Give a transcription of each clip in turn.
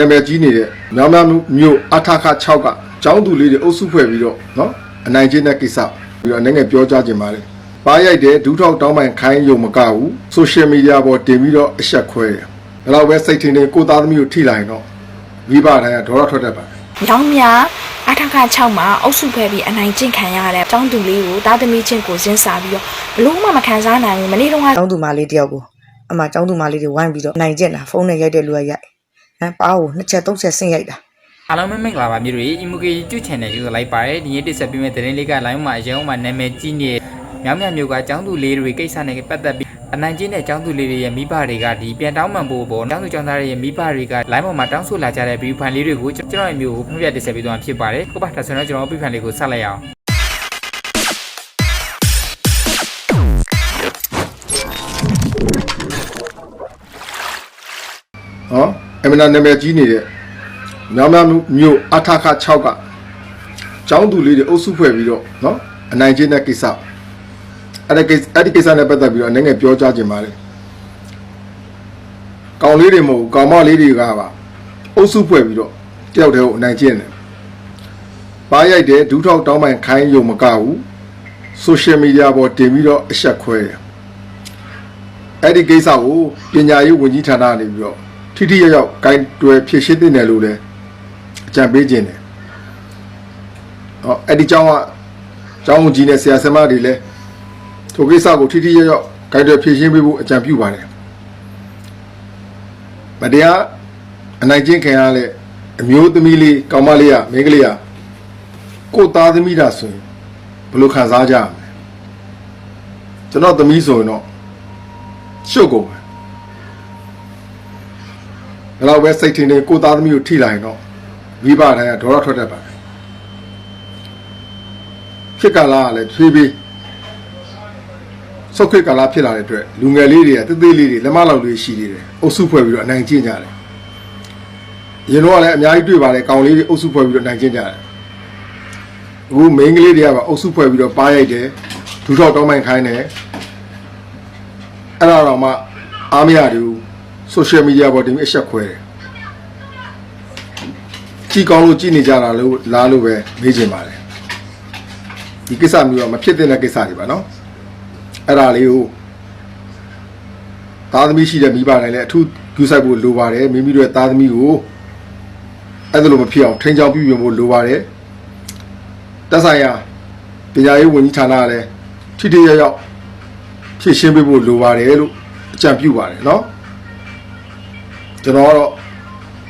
နာမည်ကြီးနေတဲ့မြောင်းမြမြို့အထခ6ကကျောင်းသူလေးတွေအုပ်စုဖွဲ့ပြီးတော့နော်အနိုင်ကျင့်တဲ့ကိစ္စပြီးတော့နိုင်ငံပြောကြားခြင်းပါတယ်။ပါရိုက်တဲ့ဒူးထောက်တောင်းပန်ခိုင်းယုံမကဘူး။ဆိုရှယ်မီဒီယာပေါ်တင်ပြီးတော့အဆက်ခွဲတယ်။ဒါတော့ပဲစိတ်ထင်းနေကိုသားသမီးကိုထိလိုက်တော့မိဘတိုင်းကဒေါသထွက်တတ်ပါတယ်။ရောင်းမြအထက်က6မှာအုပ်စုဖွဲ့ပြီးအနိုင်ကျင့်ခံရတဲ့တောင်းသူလေးကိုသားသမီးချင်းကိုစဉ်းစားပြီးတော့ဘလို့မှမခံစားနိုင်ဘူး။မနေ့တုန်းကတောင်းသူမလေးတယောက်ကိုအမှတောင်းသူမလေးတွေဝိုင်းပြီးတော့နိုင်ကျင့်တာဖုန်းနဲ့ရိုက်တဲ့လူကရိုက် ဟမ်ပါအိုနှစ်ချက်သုံးချက်ဆင့်ရိုက်တာအားလုံးပဲမင်္ဂလာပါမြို့တွေ EMK YouTube Channel ကိုလိုက်ပါရယ်ဒီနေ့တက်ဆက်ပေးမယ့်သတင်းလေးက line မှာအရင်ကနာမည်ကြီးနေမြောင်းမြမြို့ကကျောင်းသူလေးတွေကိစ္စနဲ့ပတ်သက်ပြီးအနိုင်ကျင့်တဲ့ကျောင်းသူလေးတွေရဲ့မိဘတွေကဒီပြန်တောင်းပန်ဖို့ပေါ်ကျောင်းသူကျောင်းသားတွေရဲ့မိဘတွေက line ပေါ်မှာတောင်းဆိုလာကြတဲ့ view fan လေးတွေကိုကျွန်တော်ရဲ့မြို့ကိုဖွင့်ပြတက်ဆက်ပေးသွားမှာဖြစ်ပါတယ်။ဟုတ်ပါဒါဆိုတော့ကျွန်တော် view fan လေးကိုဆက်လိုက်အောင် အမနာနာမည်ကြီးနေတဲ့မြောင်းမြမြို့အထခ6ကကျောင်းသူလေးတွေအုပ်စုဖွဲ့ပြီးတော့နော်အနိုင်ကျင့်တဲ့ကိစ္စအဲ့ဒီကိစ္စအဲ့ဒီကိစ္စနဲ့ပတ်သက်ပြီးတော့အနေငယ်ပြောကြားခြင်းပါလေကောင်လေးတွေမဟုတ်ကောင်မလေးတွေကပါအုပ်စုဖွဲ့ပြီးတော့တယောက်တည်းကိုအနိုင်ကျင့်တယ်ပါရိုက်တယ်ဒူးထောက်တောင်းပန်ခိုင်းယုံမကဘူးဆိုရှယ်မီဒီယာပေါ်တင်ပြီးတော့အဆက်ခွဲတယ်အဲ့ဒီကိစ္စကိုပညာရေးဝန်ကြီးဌာနကနေပြီးတော့ ထိထိရောက်ရောက်ဂိုင်းတွယ်ဖြည့်ရှင်းတင်တယ်လို့လည်းအကြံပေးခြင်းတယ်။ဟောအဲ့ဒီကျောင်းကကျောင်းဝန်ကြီးနဲ့ဆရာဆရာမတွေလည်းထိုကိစ္စကိုထိထိရောက်ရောက်ဂိုင်းတွယ်ဖြည့်ရှင်းပေးဖို့အကြံပြုပါတယ်။မတရားအနိုင်ကျင့်ခံရတဲ့အမျိုးသမီးလေးကောင်မလေးကမိန်းကလေးကကိုယ်သားသမီးတာဆိုရင်ဘယ်လိုခံစားကြရမလဲ။ကျွန်တော်သမီးဆိုရင်တော့ရှုပ်ကုန်ပဲ။ ဒါတော့ပဲစိတ်ထင်နေကိုယ်သားသမီးကိုထိလိုက်ရင်တော့မိဘတိုင်းကဒေါရထွက်တတ်ပါတယ်။ဖြစ်ကလာကလည်းဖြည်းဖြည်းဆုတ်ခွေကာလဖြစ်လာတဲ့အတွက်လူငယ်လေးတွေကတေးသေးလေးတွေလက်မလောက်လေးရှိနေတယ်။အုပ်စုဖွဲ့ပြီးတော့အနိုင်ကျင့်ကြတယ်။ရင်တော့လည်းအများကြီးတွေ့ပါတယ်ကောင်လေးတွေအုပ်စုဖွဲ့ပြီးတော့နိုင်ကျင့်ကြတယ်။အခုမိန်းကလေးတွေကပါအုပ်စုဖွဲ့ပြီးတော့ပါရိုက်တယ်ဒူထောက်တောင်းပန်ခိုင်းတယ်။အဲ့ဒါတော့မှအားမရဘူး ဆိုရှယ်မီဒီယာပေါ်တင်ပြီးအဆက်ခွဲတယ်ကြည်ကောင်းလို့ကြည်နေကြတာလို့လားလို့ပဲမေးချင်ပါတယ်ဒီကိစ္စမျိုးကမဖြစ်သင့်တဲ့ကိစ္စတွေပါနော်အဲ့ဒါလေးကိုသားသမီးရှိတဲ့မိဘတိုင်းလည်းအထူးဂူဆိုင်ဖို့လိုပါတယ်မိမိတို့ရဲ့သားသမီးကိုအဲ့ဒါလိုမဖြစ်အောင်ထိန်းချောင်းပြုပြင်ဖို့လိုပါတယ်တက်ဆိုင်ရာပညာရေးဝန်ကြီးဌာနကလည်းထိထိရောက်ရောက်ဖြည့်ရှင်းပေးဖို့လိုပါတယ်လို့အကြံပြုပါတယ်နော် ကျွန်တော်ကတော့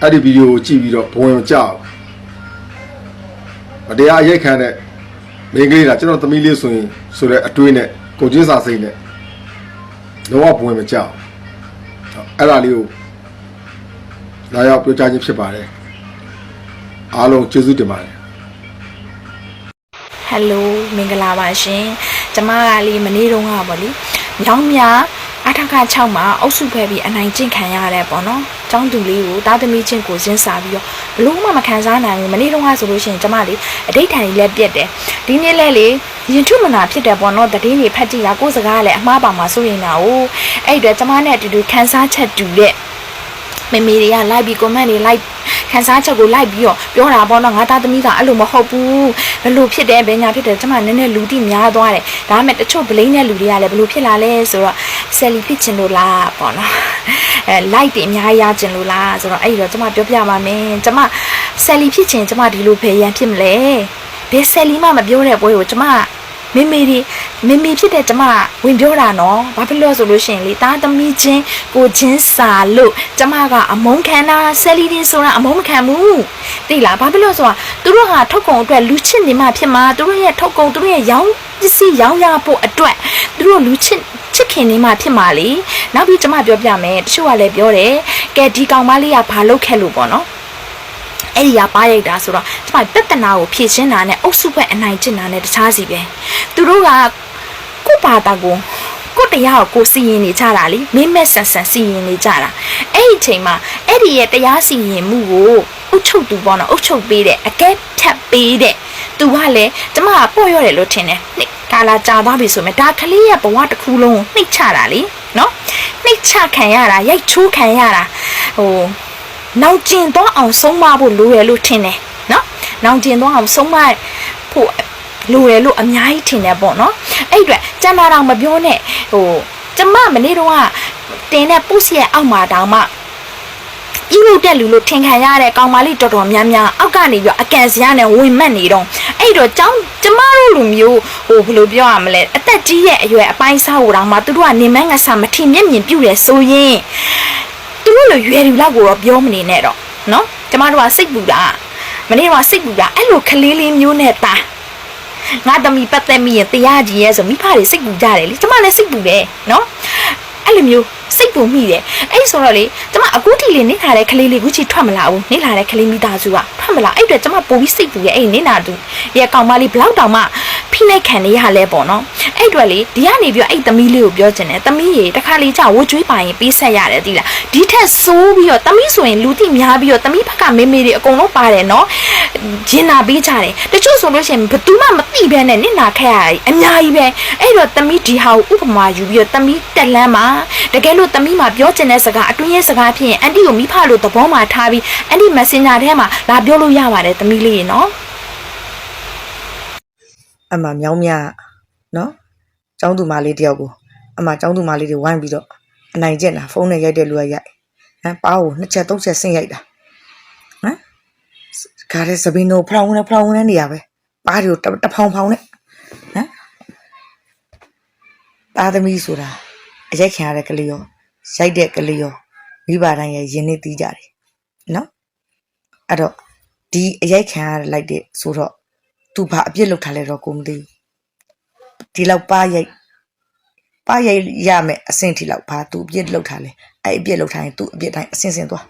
အဲ့ဒီဗီဒီယိုကိုကြည့်ပြီးတော့ဘဝင်မကြောက်မတရားရိုက်ခံတဲ့မိန်းကလေးကကျွန်တော်သမီးလေးဆိုရင်ဆိုတဲ့အတွေးနဲ့ကိုချင်းစာစိတ်နဲ့လုံးဝဘဝင်မကြောက်အဲ့ဒါလေးကိုလာရောက်ပြောကြားခြင်းဖြစ်ပါတယ်အားလုံးကျေးဇူးတင်ပါတယ်ဟယ်လိုမင်္ဂလာပါရှင်ကျမကလေးမနေ့တုန်းကပေါ့လေရောင်းမြအထက်က6မှာအုပ်စုဖွဲ့ပြီးအနိုင်ကျင့်ခံရတဲ့ပေါ့နော် ចောင်းသူလေးကိုသားသမီးချင်းကိုရင်းစားပြီးတော့ဘလို့မှမခံစားနိုင်ဘူးမနေ့တုန်းကဆိုလို့ရှိရင်ကျမလေးအတိတ်ထိုင်ကြီးလက်ပြက်တယ်ဒီနေ့လဲလေရင်ထုမနာဖြစ်တယ်ပေါ့နော်တည်င်းတွေဖတ်ကြည့်ရကိုယ်စကားကလည်းအမှားပါမှာစိုးရင်တာ哦အဲ့အတော့ကျမနဲ့အတူတူခန်းစားချက်တူတဲ့မေမေတွေကလိုက်ပြီး comment တွေလိုက် ခန်းစားချက်ကိုလိုက်ပြီးတော့ပြောတာပေါ့နော်ငါသားသမီးကအဲ့လိုမဟုတ်ဘူးဘယ်လိုဖြစ်တယ်ဘယ်ညာဖြစ်တယ်ကျမနည်းနည်းလူတိများသွားတယ်ဒါပေမဲ့တချို့ဗလိန်းတဲ့လူတွေကလည်းဘယ်လိုဖြစ်လာလဲဆိုတော့ဆယ်လီဖြစ်ချင်လို့လားပေါ့နော်အဲ like တွေအများကြီးရချင်လို့လားဆိုတော့အဲ့ဒီတော့ကျမပြောပြပါမယ်ကျမဆယ်လီဖြစ်ချင်ကျမဒီလိုဖယ်ရန်ဖြစ်မလဲဘယ်ဆယ်လီမှမပြောတဲ့ပွဲကိုကျမ မေမေဒီမေမေဖြစ်တဲ့ကျမဝင်ပြောတာနော်ဘာဖြစ်လို့ဆိုလို့ရှိရင်လေတားသမီးချင်းကိုချင်းစာလို့ကျမကအမုန်းခံတာဆယ်လီတင်ဆိုတာအမုန်းမခံဘူးသိလားဘာဖြစ်လို့ဆိုတာသူတို့ဟာထုတ်ကုန်အတွက်လူချစ်နေမှဖြစ်မှာသူတို့ရဲ့ထုတ်ကုန်သူတို့ရဲ့ရောင်းပစ္စည်းရောင်းရဖို့အတွက်သူတို့လူချစ်ချစ်ခင်နေမှဖြစ်မှာလေနောက်ပြီးကျမပြောပြမယ်တချို့ကလည်းပြောတယ်ကဲဒီကောင်မလေးကဘာလုပ်ခဲ့လို့ပေါ့နော် အဲ့ဒီကပါရိုက်တာဆိုတော့ကျမပြဿနာကိုဖြေရှင်းတာနဲ့အုပ်စုဘက်အနိုင်ကျင့်တာနဲ့တခြားစီပဲသူတို့ကကိုယ့်ဘာသာကိုကိုယ့်တရားကိုကိုယ်စီရင်နေကြတာလေမင်းမဲ့ဆန်ဆန်စီရင်နေကြတာအဲ့ဒီအချိန်မှာအဲ့ဒီရဲ့တရားစီရင်မှုကိုအုတ်ချုပ်သူပေါ့နော်အုတ်ချုပ်ပေးတဲ့အကဲဖြတ်ပေးတဲ့သူကလည်းကျမကပေါ့ရော့တယ်လို့ထင်တယ်နှစ်ကာလာကြာသွားပြီဆိုမှဒါကလေးရဲ့ဘဝတစ်ခုလုံးကိုနှိမ့်ချတာလေနော်နှိမ့်ချခံရတာရိုက်ချိုးခံရတာဟို နောက်ကျင်သွားအောင်ဆုံးမဖို့လိုရလို့ထင်တယ်နော်နောက်ကျင်သွားအောင်ဆုံးမဖို့လိုရလို့အများကြီးထင်တယ်ပေါ့နော်အဲ့အတွက်ကျန်တာတော့မပြောနဲ့ဟိုကျမမနေ့တော့ကတင်တဲ့ပုစီရဲ့အောက်မှာတောင်မှဤလို့တက်လူလို့ထင်ခံရတဲ့ကောင်မလေးတော်တော်များများအောက်ကနေပြီးတော့အကန်စရာနဲ့ဝင်မက်နေတော့အဲ့တော့ចောင်းကျမတို့လူမျိုးဟိုဘယ်လိုပြောရမလဲအသက်ကြီးရဲ့အရွယ်အပိုင်းစားဟိုတောင်မှသူတို့ကနေမန်းငါစာမထင်မျက်မြင်ပြုတယ်ဆိုရင် သူတို့လိုရွယ်လူလောက်ကိုတော့ပြောမနေနဲ့တော့နော်ကျမတို့ကစိတ်ပူတာမနေ့ကစိတ်ပူတာအဲ့လိုကလေးလေးမျိုးနဲ့တာငါသမီးပတ်သက်မိရင်တရားကြီးရဲ့ဆိုမိဖတွေစိတ်ပူကြတယ်လေကျမလည်းစိတ်ပူတယ်နော်အဲ့လိုမျိုးစိတ်ပူမိတယ်အဲ့ဆိုတော့လေကျမအခုထိလေးနေလာတဲ့ကလေးလေးခုချီထွက်မလာဘူးနေလာတဲ့ကလေးမိသားစုကထွက်မလာအဲ့အတွက်ကျမပိုပြီးစိတ်ပူရဲ့အဲ့နေလာသူရဲ့ကောင်မလေးဘလောက်တောင်မှဖိနှိပ်ခံနေရလဲပေါ့နော် အဲ့အတွက်လေဒီကနေပြီးတော့အဲ့သမီးလေးကိုပြောချင်တယ်သမီးရေတစ်ခါလေးကြာဝကျွေးပါရင်ပေးဆက်ရတယ်တိလားဒီထက်ဆိုးပြီးတော့သမီးဆိုရင်လူတိများပြီးတော့သမီးဘက်ကမေမေတွေအကုန်လုံးပါတယ်နော်ဂျင်နာပေးကြတယ်တချို့ဆိုလို့ရှိရင်ဘယ်သူမှမသိဘဲနဲ့နင့်နာခက်ရအများကြီးပဲအဲ့တော့သမီးဒီဟာကိုဥပမာယူပြီးတော့သမီးတက်လန်းမှာတကယ်လို့သမီးမှာပြောချင်တဲ့စကားအတွင်းရဲ့စကားဖြစ်ရင်အန်တီကိုမိဖလို့သဘောမှာထားပြီးအန်တီ messenger ထဲမှာလာပြောလို့ရပါတယ်သမီးလေးရေနော်အမှမြောင်းမြနော် ចောင်းသူမလေးတယောက်ကိုအမှចောင်းသူမလေးတွေဝိုင်းပြီးတော့အနိုင်ကျင့်တာဖုန်းနဲ့ရိုက်တဲ့လူကရိုက်ဟမ်ပါကိုနှစ်ချက်သုံးချက်ဆင့်ရိုက်တာဟမ်ကားတဲ့သပင်းတို့ဖောင်းနေဖောင်းနေနေရပဲပါတွေကိုတတဖောင်ဖောင်နဲ့ဟမ်သားသမီးဆိုတာအရိုက်ခံရတဲ့ကလေးရောရိုက်တဲ့ကလေးရောမိဘတိုင်းရဲ့ရင်နေတီးကြတယ်နော်အဲ့တော့ဒီအရိုက်ခံရလိုက်တဲ့ဆိုတော့သူဘာအပြစ်လုပ်ထားလဲတော့ကိုမသိဘူး ဒီလောက်ပါရိုက်ပါရိုက်ရမယ်အဆင့်ထိလောက်ဘာသူအပြစ်လုပ်ထားလဲအဲ့အပြစ်လုပ်ထားရင်သူအပြစ်တိုင်းအဆင့်ဆင့်သွား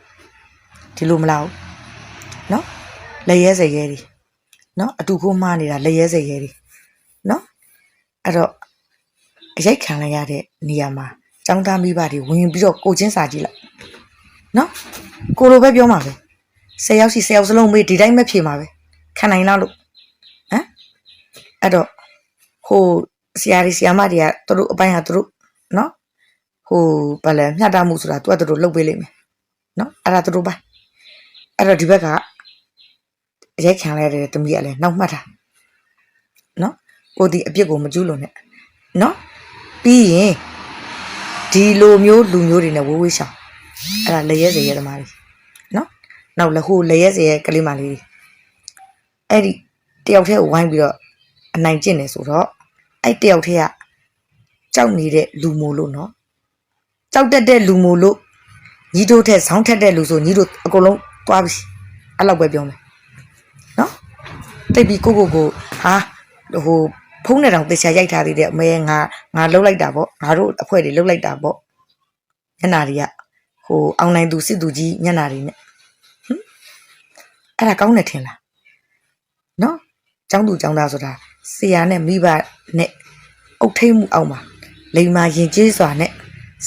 ဒီလိုမလားဘူးနော်လက်ရဲစရဲတွေနော်အတူကိုမှားနေတာလက်ရဲစရဲတွေနော်အဲ့တော့အရိုက်ခံလိုက်ရတဲ့နေရာမှာចောင်းသားမိဘတွေဝင်ပြီးတော့ကိုချင်းစာကြည့်လိုက်နော်ကိုလိုပဲပြောမှာပဲဆယ်ယောက်ရှိဆယ်ယောက်စလုံးမေးဒီတိုင်းပဲဖြေမှာပဲခံနိုင်လားလို့ဟမ်အဲ့တော့ဟို ဆရာကြီးဆရာမတွေကသူတို့အပိုင်းဟာသူတို့နော်ဟိုဘာလဲမျှတမှုဆိုတာသူကသူတို့လုပ်ပေးလိမ့်မယ်နော်အဲ့ဒါသူတို့ပိုင်းအဲ့တော့ဒီဘက်ကအရိုက်ခံလိုက်ရတဲ့တမီးကလည်းနောက်မှတ်တာနော်ကိုဒီအပြစ်ကိုမကျူးလွန်နဲ့နော်ပြီးရင်ဒီလိုမျိုးလူမျိုးတွေနဲ့ဝေးဝေးရှောင်အဲ့ဒါလက်ရဲစရဲသမားတွေနော်နောက်လဟိုလက်ရဲစရဲကလေးမလေးတွေအဲ့ဒီတယောက်တည်းကိုဝိုင်းပြီးတော့အနိုင်ကျင့်နေဆိုတော့ အဲ့တယောက်တည်းကကြောက်နေတဲ့လူမို့လို့နော်ကြောက်တတ်တဲ့လူမို့လို့ညီတို့ထက်ဆောင်းထက်တဲ့လူဆိုညီတို့အကုန်လုံးသွားပြီအဲ့လောက်ပဲပြောမယ်နော်တိတ်ပြီးကိုကိုကိုဟာဟိုဖုန်းနဲ့တောင်တေချာရိုက်ထားသေးတယ်အမေငါငါလှုပ်လိုက်တာပေါ့ငါတို့အဖွဲတွေလှုပ်လိုက်တာပေါ့ညနာတွေကဟိုအောင်နိုင်သူစစ်သူကြီးညနာတွေနဲ့ဟင်အဲ့ဒါကောင်းတယ်ထင်လားနော် ကျောင်းသူကျောင်းသားဆိုတာဆရာနဲ့မိဘနဲ့အုပ်ထိတ်မှုအောက်မှာလိမ္မာရင်ကျေးစွာနဲ့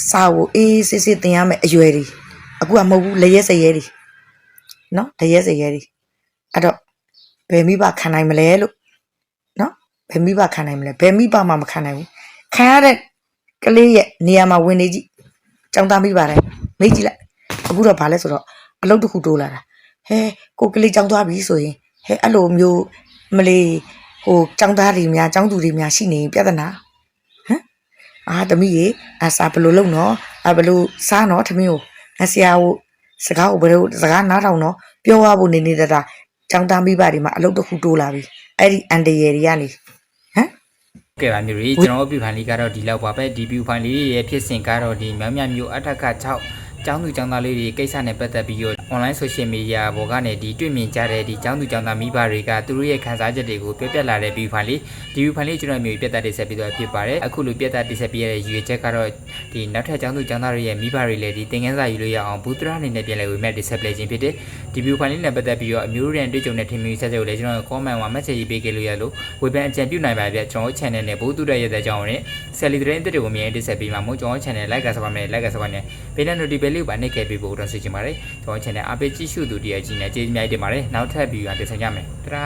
စာကိုအေးစစ်စစ်သင်ရမယ်အရွယ်တွေအခုကမဟုတ်ဘူးလရဲစရဲတွေနော်လရဲစရဲတွေအဲ့တော့ဘယ်မိဘခံနိုင်မလဲလို့နော်ဘယ်မိဘခံနိုင်မလဲဘယ်မိဘမှမခံနိုင်ဘူးခံရတဲ့ကလေးရဲ့နေရာမှာဝင်နေကြည့်ကြောင်သားမိပါတယ်မိကြည့်လိုက်အခုတော့ဘာလဲဆိုတော့အလုပ်တစ်ခုတိုးလာတာဟဲကိုကလေးကြောင်သွားပြီဆိုရင်ဟဲအဲ့လိုမျိုး မလေးဟိုចောင်းသားတွေများចောင်းသူတွေများရှိနေရင်ပြဿနာဟမ်အာတမီးရေအစာဘယ်လိုလုပ်နော်အဘယ်လိုစားနော်သမီးကိုအဆရာကိုစကားကိုဘယ်လိုစကားနားထောင်နော်ပြောရဖို့နေနေတာចောင်းသားမိဘတွေမှာအလုပ်တစ်ခုတိုးလာပြီအဲ့ဒီအန်တရယ်တွေကနေဟမ် ကဲပါမျိုးတွေကျွန်တော်တို့ပြဖိုင်လေးကတော့ဒီလောက်ပါပဲဒီပြဖိုင်လေးရဲ့ဖြစ်စဉ်ကတော့ဒီမြောင်မြမျိုးအထက်က6 ကျောင်းသူကျောင်းသားလေးတွေကိစ္စနဲ့ပတ်သက်ပြီးတော့ online social media ပေါ်ကနေဒီတွေ့မြင်ကြတဲ့ဒီကျောင်းသူကျောင်းသားမိဘတွေကသူတို့ရဲ့ခံစားချက်တွေကိုပြောပြလာတဲ့ပြဖိုင်လေးဒီပြဖိုင်လေးကျွန်တော်မျိုးပြတ်သက်တိဆက်ပြီးတော့ဖြစ်ပါတယ်အခုလိုပြတ်သက်တိဆက်ပြီးရတဲ့ရည်ရွယ်ချက်ကတော့ဒီနောက်ထပ်ကျောင်းသူကျောင်းသားတွေရဲ့မိဘတွေလည်းဒီသင်ခန်းစာယူလို့ရအောင်ဘူတရာအနေနဲ့ပြန်လည်ဝေမဲ့ display ခြင်းဖြစ်တဲ့ဒီပြဖိုင်လေးနဲ့ပတ်သက်ပြီးတော့အမျိုးရန်တွေ့ကြုံတဲ့ထင်မြင်ဆက်ချက်ကိုလည်းကျွန်တော် comment မှာ message ရေးပေးခဲ့လို့ရလို့ဝေဖန်အကြံပြုနိုင်ပါဗျကျွန်တော် channel နဲ့ဘိုးတူတဲ့ရတဲ့အကြောင်းနဲ့ Sally တဲ့တဲ့တွေကိုမြင်တင်ဆက်ပေးမှာမို့ကျွန်တော် channel like ကစပါမယ် like ကစပါနဲ့ဘေးနဲ့ notification လေးကိုပါနှိပ်ခဲ့ပေးဖို့တော့ဆွေးချင်ပါတယ်ကျွန်တော် channel အပေးကြည့်ရှုသူတည်းအကြီးနဲ့ကျေးဇူးများတင်ပါတယ်နောက်ထပ်ဗီဒီယိုအသစ်ဆောင်ကြမယ်တရာ